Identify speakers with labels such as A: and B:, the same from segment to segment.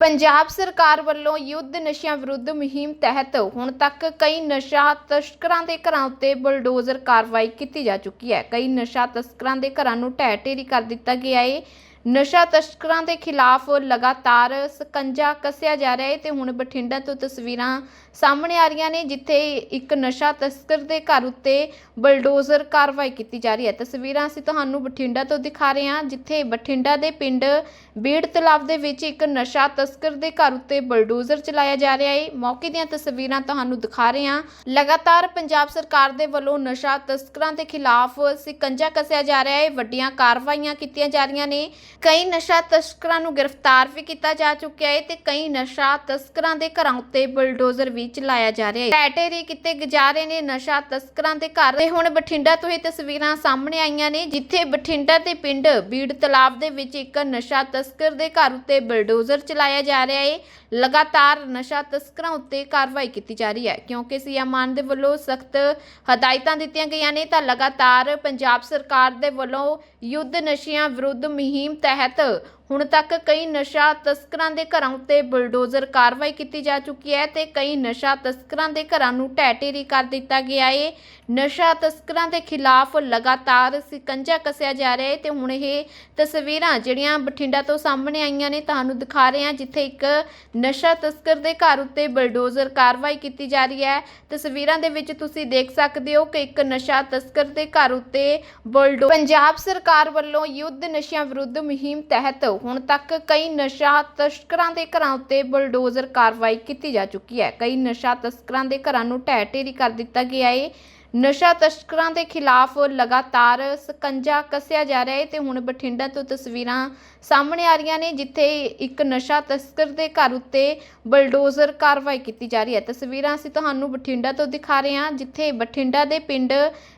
A: ਪੰਜਾਬ ਸਰਕਾਰ ਵੱਲੋਂ ਯੁੱਧ ਨਸ਼ਿਆਂ ਵਿਰੁੱਧ ਮੁਹਿੰਮ ਤਹਿਤ ਹੁਣ ਤੱਕ ਕਈ ਨਸ਼ਾ ਤਸਕਰਾਂ ਦੇ ਘਰਾਂ ਉੱਤੇ ਬਲਡੋਜ਼ਰ ਕਾਰਵਾਈ ਕੀਤੀ ਜਾ ਚੁੱਕੀ ਹੈ। ਕਈ ਨਸ਼ਾ ਤਸਕਰਾਂ ਦੇ ਘਰਾਂ ਨੂੰ ਢਹਿ ਢੇਰੀ ਕਰ ਦਿੱਤਾ ਗਿਆ ਹੈ ਨਸ਼ਾ ਤਸਕਰਾਂ ਦੇ ਖਿਲਾਫ ਲਗਾਤਾਰ ਸਕੰਜਾ ਕੱਸਿਆ ਜਾ ਰਿਹਾ ਹੈ ਤੇ ਹੁਣ ਬਠਿੰਡਾ ਤੋਂ ਤਸਵੀਰਾਂ ਸਾਹਮਣੇ ਆ ਰਹੀਆਂ ਨੇ, ਜਿੱਥੇ ਇੱਕ ਨਸ਼ਾ ਤਸਕਰ ਦੇ ਘਰ ਉੱਤੇ ਬਲਡੋਜ਼ਰ ਕਾਰਵਾਈ ਕੀਤੀ ਜਾ ਰਹੀ ਹੈ। ਤਸਵੀਰਾਂ ਅਸੀਂ ਤੁਹਾਨੂੰ ਬਠਿੰਡਾ ਤੋਂ ਦਿਖਾ ਰਹੇ ਹਾਂ, ਜਿੱਥੇ ਬਠਿੰਡਾ ਦੇ ਪਿੰਡ ਬੀੜ ਤਲਾਬ ਦੇ ਵਿੱਚ ਇੱਕ ਨਸ਼ਾ ਤਸਕਰ ਦੇ ਘਰ ਉੱਤੇ ਬਲਡੋਜ਼ਰ ਚਲਾਇਆ ਜਾ ਰਿਹਾ ਹੈ। ਮੌਕੇ ਦੀਆਂ ਤਸਵੀਰਾਂ ਤੁਹਾਨੂੰ ਦਿਖਾ ਰਹੇ ਹਾਂ। ਲਗਾਤਾਰ ਪੰਜਾਬ ਸਰਕਾਰ ਦੇ ਵੱਲੋਂ ਨਸ਼ਾ ਤਸਕਰਾਂ ਦੇ ਖਿਲਾਫ ਸਿਕੰਜਾ ਕੱਸਿਆ ਜਾ ਰਿਹਾ ਹੈ। ਵੱਡੀਆਂ ਕਾਰਵਾਈਆਂ ਕੀਤੀਆਂ ਜਾ ਰਹੀਆਂ ਨੇ। ਕਈ ਨਸ਼ਾ ਤਸਕਰਾਂ ਨੂੰ ਗ੍ਰਿਫਤਾਰ ਵੀ ਕੀਤਾ ਜਾ ਚੁੱਕਿਆ ਹੈ ਤੇ ਕਈ ਨਸ਼ਾ ਤਸਕਰਾਂ ਦੇ ਘਰਾਂ ਉੱਤੇ ਬਲਡੋਜ਼ਰ ਵੀ ਚਲਾਇਆ ਜਾ ਰਿਹਾ ਹੈ ਟੈਟੇਰੀ ਕਿਤੇ ਗੁਜ਼ਾਰੇ ਨੇ ਨਸ਼ਾ ਤਸਕਰਾਂ ਦੇ ਘਰ ਤੇ ਹੁਣ ਬਠਿੰਡਾ ਤੋਂ ਇਹ ਤਸਵੀਰਾਂ ਸਾਹਮਣੇ ਆਈਆਂ ਨੇ, ਜਿੱਥੇ ਬਠਿੰਡਾ ਦੇ ਪਿੰਡ ਬੀੜ ਤਲਾਬ ਦੇ ਵਿੱਚ ਇੱਕ ਨਸ਼ਾ ਤਸਕਰ ਦੇ ਘਰ ਉੱਤੇ ਬਲਡੋਜ਼ਰ ਚਲਾਇਆ ਜਾ ਰਿਹਾ ਹੈ ਲਗਾਤਾਰ ਨਸ਼ਾ ਤਸਕਰਾਂ ਉੱਤੇ ਕਾਰਵਾਈ ਕੀਤੀ ਜਾ ਰਹੀ ਹੈ। ਕਿਉਂਕਿ ਸੀਐਮ ਮਾਨ ਦੇ ਵੱਲੋਂ ਸਖਤ ਹਦਾਇਤਾਂ ਦਿੱਤੀਆਂ ਗਈਆਂ ਨੇ, ਤਾਂ ਲਗਾਤਾਰ ਪੰਜਾਬ ਸਰਕਾਰ ਦੇ ਵੱਲੋਂ ਯੁੱਧ ਨਸ਼ਿਆਂ ਵਿਰੁੱਧ ਮੁਹਿੰਮ ਤਹਿਤ ਹੁਣ ਤੱਕ ਕਈ ਨਸ਼ਾ ਤਸਕਰਾਂ ਦੇ ਘਰਾਂ ਉੱਤੇ ਬਲਡੋਜ਼ਰ ਕਾਰਵਾਈ ਕੀਤੀ ਜਾ ਚੁੱਕੀ ਹੈ ਤੇ ਕਈ ਨਸ਼ਾ ਤਸਕਰਾਂ ਦੇ ਘਰਾਂ ਨੂੰ ਢਹਿ ਢੇਰੀ ਕਰ ਦਿੱਤਾ ਗਿਆ ਹੈ ਨਸ਼ਾ ਤਸਕਰਾਂ ਦੇ ਖਿਲਾਫ ਲਗਾਤਾਰ ਸਿਕੰਜਾ ਕੱਸਿਆ ਜਾ ਰਿਹਾ ਹੈ ਤੇ ਹੁਣ ਇਹ ਤਸਵੀਰਾਂ ਜਿਹੜੀਆਂ ਬਠਿੰਡਾ ਤੋਂ ਸਾਹਮਣੇ ਆਈਆਂ ਨੇ ਤੁਹਾਨੂੰ ਦਿਖਾ ਰਹੇ ਹਾਂ, ਜਿੱਥੇ ਇੱਕ ਨਸ਼ਾ ਤਸਕਰ ਦੇ ਘਰ ਉੱਤੇ ਬਲਡੋਜ਼ਰ ਕਾਰਵਾਈ ਕੀਤੀ ਜਾ ਰਹੀ ਹੈ। ਤਸਵੀਰਾਂ ਦੇ ਵਿੱਚ ਤੁਸੀਂ ਦੇਖ ਸਕਦੇ ਹੋ ਕਿ ਇੱਕ ਨਸ਼ਾ ਤਸਕਰ ਦੇ ਘਰ ਉੱਤੇ ਬਲਡੋ ਪੰਜਾਬ ਸਰਕਾਰ ਵੱਲੋਂ ਯੁੱਧ ਨਸ਼ਿਆਂ ਵਿਰੁੱਧ ਮੁਹਿੰਮ ਤਹਿਤ ਹੁਣ ਤੱਕ ਕਈ ਨਸ਼ਾ ਤਸਕਰਾਂ ਦੇ ਘਰਾਂ ਉੱਤੇ ਬਲਡੋਜ਼ਰ ਕਾਰਵਾਈ ਕੀਤੀ ਜਾ ਚੁੱਕੀ ਹੈ। ਕਈ ਨਸ਼ਾ ਤਸਕਰਾਂ ਦੇ ਘਰਾਂ ਨੂੰ ਢਹਿ ਢੇਰੀ ਕਰ ਦਿੱਤਾ ਗਿਆ ਹੈ ਨਸ਼ਾ ਤਸਕਰਾਂ ਦੇ ਖਿਲਾਫ ਲਗਾਤਾਰ ਸਕੰਜਾ ਕੱਸਿਆ ਜਾ ਰਿਹਾ ਹੈ ਤੇ ਹੁਣ ਬਠਿੰਡਾ ਤੋਂ ਤਸਵੀਰਾਂ ਸਾਹਮਣੇ ਆ ਰਹੀਆਂ ਨੇ, ਜਿੱਥੇ ਇੱਕ ਨਸ਼ਾ ਤਸਕਰ ਦੇ ਘਰ ਉੱਤੇ ਬਲਡੋਜ਼ਰ ਕਾਰਵਾਈ ਕੀਤੀ ਜਾ ਰਹੀ ਹੈ। ਤਸਵੀਰਾਂ ਅਸੀਂ ਤੁਹਾਨੂੰ ਬਠਿੰਡਾ ਤੋਂ ਦਿਖਾ ਰਹੇ ਹਾਂ, ਜਿੱਥੇ ਬਠਿੰਡਾ ਦੇ ਪਿੰਡ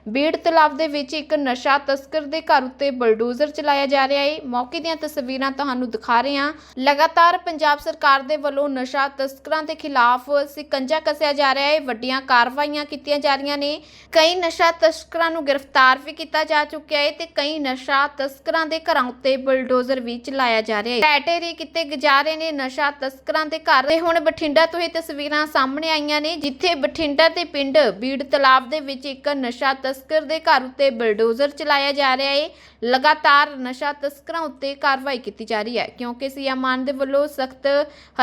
A: ਬੀੜ ਤਲਾਬ ਦੇ ਵਿੱਚ ਇੱਕ ਨਸ਼ਾ ਤਸਕਰ ਦੇ ਘਰ ਉੱਤੇ ਬਲਡੋਜ਼ਰ ਚਲਾਇਆ ਜਾ ਰਿਹਾ ਹੈ। ਮੌਕੇ ਦੀਆਂ ਤਸਵੀਰਾਂ ਤੁਹਾਨੂੰ ਦਿਖਾ ਰਹੇ ਹਾਂ। ਲਗਾਤਾਰ ਪੰਜਾਬ ਸਰਕਾਰ ਦੇ ਵੱਲੋਂ ਨਸ਼ਾ ਤਸਕਰਾਂ ਦੇ ਖਿਲਾਫ ਸਿਕੰਜਾ ਕੱਸਿਆ ਜਾ ਰਿਹਾ ਹੈ। ਵੱਡੀਆਂ ਕਾਰਵਾਈਆਂ ਕੀਤੀਆਂ ਜਾ ਰਹੀਆਂ ਨੇ। ਕਈ ਨਸ਼ਾ ਤਸਕਰਾਂ ਨੂੰ ਗ੍ਰਿਫਤਾਰ ਵੀ ਕੀਤਾ ਜਾ ਚੁੱਕਿਆ ਹੈ ਤੇ ਕਈ ਨਸ਼ਾ ਤਸਕਰਾਂ ਦੇ ਘਰਾਂ ਉੱਤੇ ਬਲਡੋਜ਼ਰ ਵੀ ਚਲਾਇਆ ਜਾ ਰਿਹਾ ਹੈ। ਟੈਟੇਰੀ ਕਿਤੇ ਗੁਜ਼ਾਰੇ ਨੇ ਨਸ਼ਾ ਤਸਕਰਾਂ ਦੇ ਘਰ ਤੇ ਹੁਣ ਬਠਿੰਡਾ ਤੋਂ ਇਹ ਤਸਵੀਰਾਂ ਸਾਹਮਣੇ ਆਈਆਂ ਨੇ, ਜਿੱਥੇ ਬਠਿੰਡਾ ਦੇ ਪਿੰਡ ਬੀੜ ਤਲਾਬ ਦੇ ਵਿੱਚ ਇੱਕ ਨਸ਼ਾ ਤਸਕਰ ਦੇ ਘਰ ਉੱਤੇ ਬਲਡੋਜ਼ਰ ਚਲਾਇਆ ਜਾ ਰਿਹਾ ਹੈ। ਲਗਾਤਾਰ ਨਸ਼ਾ ਤਸਕਰਾਂ ਉੱਤੇ ਕਾਰਵਾਈ ਕੀਤੀ ਜਾ ਰਹੀ ਹੈ। ਕਿਉਂਕਿ ਸੀਐਮ ਮਾਨ ਦੇ ਵੱਲੋਂ ਸਖਤ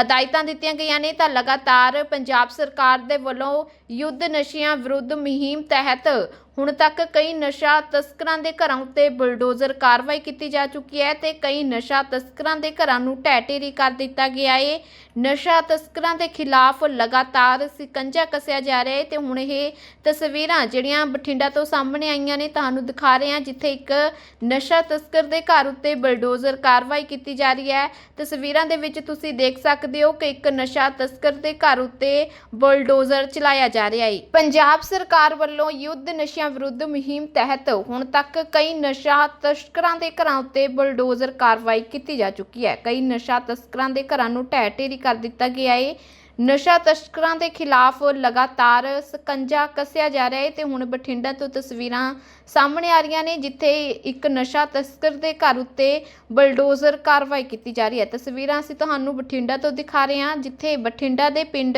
A: ਹਦਾਇਤਾਂ ਦਿੱਤੀਆਂ ਗਈਆਂ ਨੇ, ਤਾਂ ਲਗਾਤਾਰ ਪੰਜਾਬ ਸਰਕਾਰ ਦੇ ਵੱਲੋਂ ਯੁੱਧ ਨਸ਼ਿਆਂ ਵਿਰੁੱਧ ਮੁਹਿੰਮ ਤਹਿਤ ਹੁਣ ਤੱਕ ਕਈ ਨਸ਼ਾ ਤਸਕਰਾਂ ਦੇ ਘਰਾਂ ਉੱਤੇ ਬਲਡੋਜ਼ਰ ਕਾਰਵਾਈ ਕੀਤੀ ਜਾ ਚੁੱਕੀ ਹੈ ਤੇ ਕਈ ਨਸ਼ਾ ਤਸਕਰਾਂ ਦੇ ਘਰਾਂ ਨੂੰ ਢਹਿ ਢੇਰੀ ਕਰ ਦਿੱਤਾ ਗਿਆ ਹੈ ਨਸ਼ਾ ਤਸਕਰਾਂ ਦੇ ਖਿਲਾਫ ਲਗਾਤਾਰ ਸਿਕੰਜਾ ਕੱਸਿਆ ਜਾ ਰਿਹਾ ਹੈ ਤੇ ਹੁਣ ਇਹ ਤਸਵੀਰਾਂ ਜਿਹੜੀਆਂ ਬਠਿੰਡਾ ਤੋਂ ਸਾਹਮਣੇ ਆਈਆਂ ਨੇ ਤੁਹਾਨੂੰ ਦਿਖਾ ਰਹੇ ਹਾਂ, ਜਿੱਥੇ ਇੱਕ ਨਸ਼ਾ ਤਸਕਰ ਦੇ ਘਰ ਉੱਤੇ ਬਲਡੋਜ਼ਰ ਕਾਰਵਾਈ ਕੀਤੀ ਜਾ ਰਹੀ ਹੈ। ਤਸਵੀਰਾਂ ਦੇ ਵਿੱਚ ਤੁਸੀਂ ਦੇਖ ਸਕਦੇ ਹੋ ਕਿ ਇੱਕ ਨਸ਼ਾ ਤਸਕਰ ਦੇ ਘਰ ਉੱਤੇ ਬਲਡੋਜ਼ਰ ਚਲਾਇਆ ਜਾ ਰਿਹਾ ਹੈ ਪੰਜਾਬ ਸਰਕਾਰ ਵੱਲੋਂ ਯੁੱਧ ਨਸ਼ਿਆਂ ਵਿਰੁੱਧ ਮੁਹਿੰਮ ਤਹਿਤ ਹੁਣ ਤੱਕ ਕਈ ਨਸ਼ਾ ਤਸਕਰਾਂ ਦੇ ਘਰਾਂ ਉੱਤੇ ਬਲਡੋਜ਼ਰ ਕਾਰਵਾਈ ਕੀਤੀ ਜਾ ਚੁੱਕੀ ਹੈ। ਕਈ ਨਸ਼ਾ ਤਸਕਰਾਂ ਦੇ ਘਰਾਂ ਨੂੰ ਢਹਿ ਢੇਰੀ ਕਰ ਦਿੱਤਾ ਗਿਆ ਹੈ ਨਸ਼ਾ ਤਸਕਰਾਂ ਦੇ ਖਿਲਾਫ ਲਗਾਤਾਰ ਸਕੰਜਾ ਕੱਸਿਆ ਜਾ ਰਿਹਾ ਹੈ ਤੇ ਹੁਣ ਬਠਿੰਡਾ ਤੋਂ ਤਸਵੀਰਾਂ ਸਾਹਮਣੇ ਆ ਰਹੀਆਂ ਨੇ, ਜਿੱਥੇ ਇੱਕ ਨਸ਼ਾ ਤਸਕਰ ਦੇ ਘਰ ਉੱਤੇ ਬਲਡੋਜ਼ਰ ਕਾਰਵਾਈ ਕੀਤੀ ਜਾ ਰਹੀ ਹੈ। ਤਸਵੀਰਾਂ ਅਸੀਂ ਤੁਹਾਨੂੰ ਬਠਿੰਡਾ ਤੋਂ ਦਿਖਾ ਰਹੇ ਹਾਂ, ਜਿੱਥੇ ਬਠਿੰਡਾ ਦੇ ਪਿੰਡ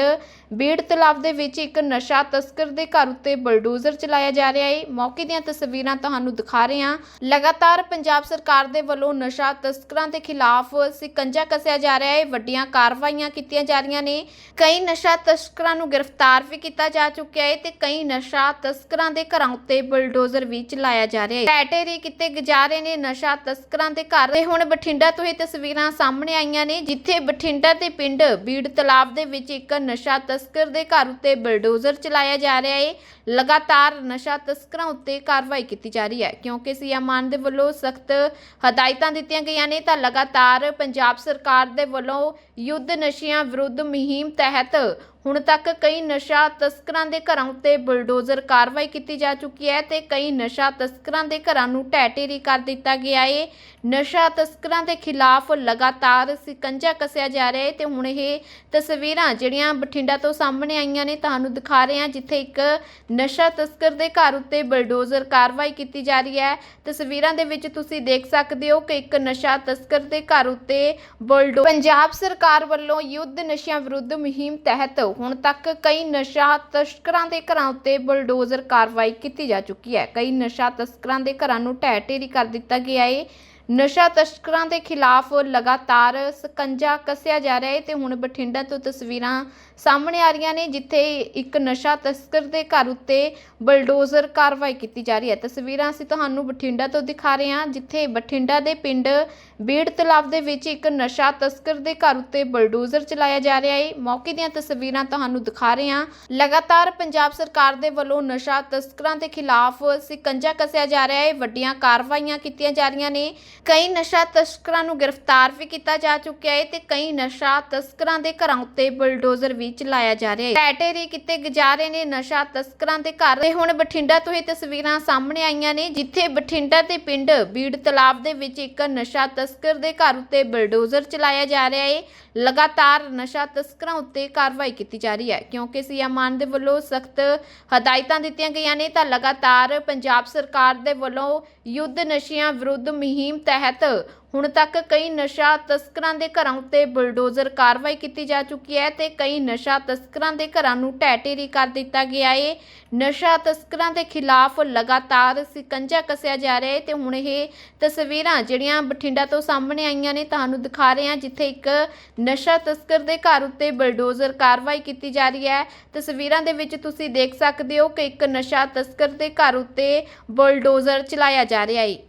A: ਬੀੜ ਤਲਾਬ ਦੇ ਵਿੱਚ ਇੱਕ ਨਸ਼ਾ ਤਸਕਰ ਦੇ ਘਰ ਉੱਤੇ ਬਲਡੋਜ਼ਰ ਚਲਾਇਆ ਜਾ ਰਿਹਾ ਹੈ। ਮੌਕੇ ਦੀਆਂ ਤਸਵੀਰਾਂ ਤੁਹਾਨੂੰ ਦਿਖਾ ਰਹੇ ਹਾਂ। ਲਗਾਤਾਰ ਪੰਜਾਬ ਸਰਕਾਰ ਦੇ ਵੱਲੋਂ ਨਸ਼ਾ ਤਸਕਰਾਂ ਦੇ ਖਿਲਾਫ ਸਿਕੰਜਾ ਕੱਸਿਆ ਜਾ ਰਿਹਾ ਹੈ। ਵੱਡੀਆਂ ਕਾਰਵਾਈਆਂ ਕੀਤੀਆਂ ਜਾ ਰਹੀਆਂ ਨੇ। ਕਈ ਨਸ਼ਾ ਤਸਕਰਾਂ ਨੂੰ ਗ੍ਰਿਫਤਾਰ ਵੀ ਕੀਤਾ ਜਾ ਚੁੱਕਿਆ ਹੈ ਤੇ ਕਈ ਨਸ਼ਾ ਤਸਕਰਾਂ ਦੇ ਘਰਾਂ ਉੱਤੇ ਬਲਡੋਜ਼ਰ ਵੀ ਚਲਾਇਆ ਜਾ ਰਿਹਾ ਹੈ। ਟੈਟੇਰੀ ਕਿਤੇ ਗੁਜ਼ਾਰੇ ਨੇ ਨਸ਼ਾ ਤਸਕਰਾਂ ਦੇ ਘਰ ਤੇ ਹੁਣ ਬਠਿੰਡਾ ਤੋਂ ਇਹ ਤਸਵੀਰਾਂ ਸਾਹਮਣੇ ਆਈਆਂ ਨੇ, ਜਿੱਥੇ ਬਠਿੰਡਾ ਦੇ ਪਿੰਡ ਬੀੜ ਤਲਾਬ ਦੇ ਵਿੱਚ ਇੱਕ ਨਸ਼ਾ ਤਸਕਰ ਦੇ ਘਰ ਉੱਤੇ ਬਲਡੋਜ਼ਰ ਚਲਾਇਆ ਜਾ ਰਿਹਾ ਹੈ। ਲਗਾਤਾਰ ਨਸ਼ਾ ਤਸਕਰਾਂ ਉੱਤੇ ਕਾਰਵਾਈ ਕੀਤੀ ਜਾ ਰਹੀ ਹੈ। ਕਿਉਂਕਿ ਸੀਐਮ ਮਾਨ ਦੇ ਵੱਲੋਂ ਸਖਤ ਹਦਾਇਤਾਂ ਦਿੱਤੀਆਂ ਗਈਆਂ ਨੇ, ਤਾਂ ਲਗਾਤਾਰ ਪੰਜਾਬ ਸਰਕਾਰ ਦੇ ਵੱਲੋਂ ਯੁੱਧ ਨਸ਼ਿਆਂ ਵਿਰੁੱਧ ਮੁਹਿੰਮ ਤਹਿਤ ਹੁਣ ਤੱਕ ਕਈ ਨਸ਼ਾ ਤਸਕਰਾਂ ਦੇ ਘਰਾਂ ਉੱਤੇ ਬਲਡੋਜ਼ਰ ਕਾਰਵਾਈ ਕੀਤੀ ਜਾ ਚੁੱਕੀ ਹੈ ਤੇ ਕਈ ਨਸ਼ਾ ਤਸਕਰਾਂ ਦੇ ਘਰਾਂ ਨੂੰ ਢਹਿ ਢੇਰੀ ਕਰ ਦਿੱਤਾ ਗਿਆ ਏ। ਨਸ਼ਾ ਤਸਕਰਾਂ ਦੇ ਖਿਲਾਫ ਲਗਾਤਾਰ ਸਿਕੰਜਾ ਕੱਸਿਆ ਜਾ ਰਿਹਾ ਹੈ ਤੇ ਹੁਣ ਇਹ ਤਸਵੀਰਾਂ ਜਿਹੜੀਆਂ ਬਠਿੰਡਾ ਤੋਂ ਸਾਹਮਣੇ ਆਈਆਂ ਨੇ ਤੁਹਾਨੂੰ ਦਿਖਾ ਰਹੇ ਹਾਂ, ਜਿੱਥੇ ਇੱਕ ਨਸ਼ਾ ਤਸਕਰ ਦੇ ਘਰ ਉੱਤੇ ਬਲਡੋਜ਼ਰ ਕਾਰਵਾਈ ਕੀਤੀ ਜਾ ਰਹੀ ਹੈ। ਤਸਵੀਰਾਂ ਦੇ ਵਿੱਚ ਤੁਸੀਂ ਦੇਖ ਸਕਦੇ ਹੋ ਕਿ ਇੱਕ ਨਸ਼ਾ ਤਸਕਰ ਦੇ ਘਰ ਉੱਤੇ ਬਲਡੋ ਪੰਜਾਬ ਸਰਕਾਰ ਵੱਲੋਂ ਯੁੱਧ ਨਸ਼ਿਆਂ ਵਿਰੁੱਧ ਮੁਹਿੰਮ ਤਹਿਤ ਹੁਣ ਤੱਕ ਕਈ ਨਸ਼ਾ ਤਸਕਰਾਂ ਦੇ ਘਰਾਂ ਉੱਤੇ ਬਲਡੋਜ਼ਰ ਕਾਰਵਾਈ ਕੀਤੀ ਜਾ ਚੁੱਕੀ ਹੈ। ਕਈ ਨਸ਼ਾ ਤਸਕਰਾਂ ਦੇ ਘਰਾਂ ਨੂੰ ਢਹਿ ਢੇਰੀ ਕਰ ਦਿੱਤਾ ਗਿਆ ਹੈ ਨਸ਼ਾ ਤਸਕਰਾਂ ਦੇ ਖਿਲਾਫ ਲਗਾਤਾਰ ਸਕੰਜਾ ਕੱਸਿਆ ਜਾ ਰਿਹਾ ਹੈ ਤੇ ਹੁਣ ਬਠਿੰਡਾ ਤੋਂ ਤਸਵੀਰਾਂ ਸਾਹਮਣੇ ਆ ਰਹੀਆਂ ਨੇ, ਜਿੱਥੇ ਇੱਕ ਨਸ਼ਾ ਤਸਕਰ ਦੇ ਘਰ ਉੱਤੇ ਬਲਡੋਜ਼ਰ ਕਾਰਵਾਈ ਕੀਤੀ ਜਾ ਰਹੀ ਹੈ। ਤਸਵੀਰਾਂ ਅਸੀਂ ਤੁਹਾਨੂੰ ਬਠਿੰਡਾ ਤੋਂ ਦਿਖਾ ਰਹੇ ਹਾਂ, ਜਿੱਥੇ ਬਠਿੰਡਾ ਦੇ ਪਿੰਡ ਬੀੜ ਤਲਾਬ ਦੇ ਵਿੱਚ ਇੱਕ ਨਸ਼ਾ ਤਸਕਰ ਦੇ ਘਰ ਉੱਤੇ ਬਲਡੋਜ਼ਰ ਚਲਾਇਆ ਜਾ ਰਿਹਾ ਹੈ। ਮੌਕੇ ਦੀਆਂ ਤਸਵੀਰਾਂ ਤੁਹਾਨੂੰ ਦਿਖਾ ਰਹੇ ਹਾਂ। ਲਗਾਤਾਰ ਪੰਜਾਬ ਸਰਕਾਰ ਦੇ ਵੱਲੋਂ ਨਸ਼ਾ ਤਸਕਰਾਂ ਦੇ ਖਿਲਾਫ ਸਿਕੰਜਾ ਕੱਸਿਆ ਜਾ ਰਿਹਾ ਹੈ। ਵੱਡੀਆਂ ਕਾਰਵਾਈਆਂ ਕੀਤੀਆਂ ਜਾ ਰਹੀਆਂ ਨੇ। ਕਈ ਨਸ਼ਾ ਤਸਕਰਾਂ ਨੂੰ ਗ੍ਰਿਫਤਾਰ ਵੀ ਕੀਤਾ ਜਾ ਚੁੱਕਿਆ ਹੈ ਤੇ ਕਈ ਨਸ਼ਾ ਤਸਕਰਾਂ ਦੇ ਘਰਾਂ ਉੱਤੇ ਬਲਡੋਜ਼ਰ ਵੀ ਚਲਾਇਆ ਜਾ ਰਿਹਾ ਹੈ ਟੈਟੇਰੀ ਕਿਤੇ ਜਾ ਨੇ ਨਸ਼ਾ ਤਸਕਰਾਂ ਦੇ ਘਰ ਤੇ ਹੁਣ ਬਠਿੰਡਾ ਤੋਂ ਇਹ ਤਸਵੀਰਾਂ ਸਾਹਮਣੇ ਆਈਆਂ ਨੇ, ਜਿੱਥੇ ਬਠਿੰਡਾ ਦੇ ਪਿੰਡ ਬੀੜ ਤਲਾਬ ਦੇ ਵਿੱਚ ਇੱਕ ਨਸ਼ਾ ਤਸਕਰ ਦੇ ਘਰ ਉੱਤੇ ਬਲਡੋਜ਼ਰ ਚਲਾਇਆ ਜਾ ਰਿਹਾ ਹੈ ਲਗਾਤਾਰ ਨਸ਼ਾ ਤਸਕਰਾਂ ਉੱਤੇ ਕਾਰਵਾਈ ਕੀਤੀ ਜਾ ਰਹੀ ਹੈ। ਕਿਉਂਕਿ ਸੀਐਮ ਮਾਨ ਦੇ ਵੱਲੋਂ ਸਖਤ ਹਦਾਇਤਾਂ ਦਿੱਤੀਆਂ ਗਈਆਂ ਨੇ, ਤਾਂ ਲਗਾਤਾਰ ਪੰਜਾਬ ਸਰਕਾਰ ਦੇ ਵੱਲੋਂ ਯੁੱਧ ਨਸ਼ਿਆਂ ਵਿਰੁੱਧ ਮੁਹਿੰਮ ਤਹਿਤ ਹੁਣ ਤੱਕ ਕਈ ਨਸ਼ਾ ਤਸਕਰਾਂ ਦੇ ਘਰਾਂ ਉੱਤੇ ਬਲਡੋਜ਼ਰ ਕਾਰਵਾਈ ਕੀਤੀ ਜਾ ਚੁੱਕੀ ਹੈ ਤੇ ਕਈ ਨਸ਼ਾ ਤਸਕਰਾਂ ਦੇ ਘਰਾਂ ਨੂੰ ਢਹਿ ਢੇਰੀ ਕਰ ਦਿੱਤਾ ਗਿਆ ਹੈ ਨਸ਼ਾ ਤਸਕਰਾਂ ਦੇ ਖਿਲਾਫ ਲਗਾਤਾਰ ਸਿਕੰਜਾ ਕੱਸਿਆ ਜਾ ਰਿਹਾ ਹੈ ਤੇ ਹੁਣ ਇਹ ਤਸਵੀਰਾਂ ਜਿਹੜੀਆਂ ਬਠਿੰਡਾ ਤੋਂ ਸਾਹਮਣੇ ਆਈਆਂ ਨੇ ਤੁਹਾਨੂੰ ਦਿਖਾ ਰਹੇ ਹਾਂ, ਜਿੱਥੇ ਇੱਕ ਨਸ਼ਾ ਤਸਕਰ ਦੇ ਘਰ ਉੱਤੇ ਬਲਡੋਜ਼ਰ ਕਾਰਵਾਈ ਕੀਤੀ ਜਾ ਰਹੀ ਹੈ। ਤਸਵੀਰਾਂ ਦੇ ਵਿੱਚ ਤੁਸੀਂ ਦੇਖ ਸਕਦੇ ਹੋ ਕਿ ਇੱਕ ਨਸ਼ਾ ਤਸਕਰ ਦੇ ਘਰ ਉੱਤੇ ਬਲਡੋਜ਼ਰ ਚਲਾਇਆ ਜਾ ਰਿਹਾ ਹੈ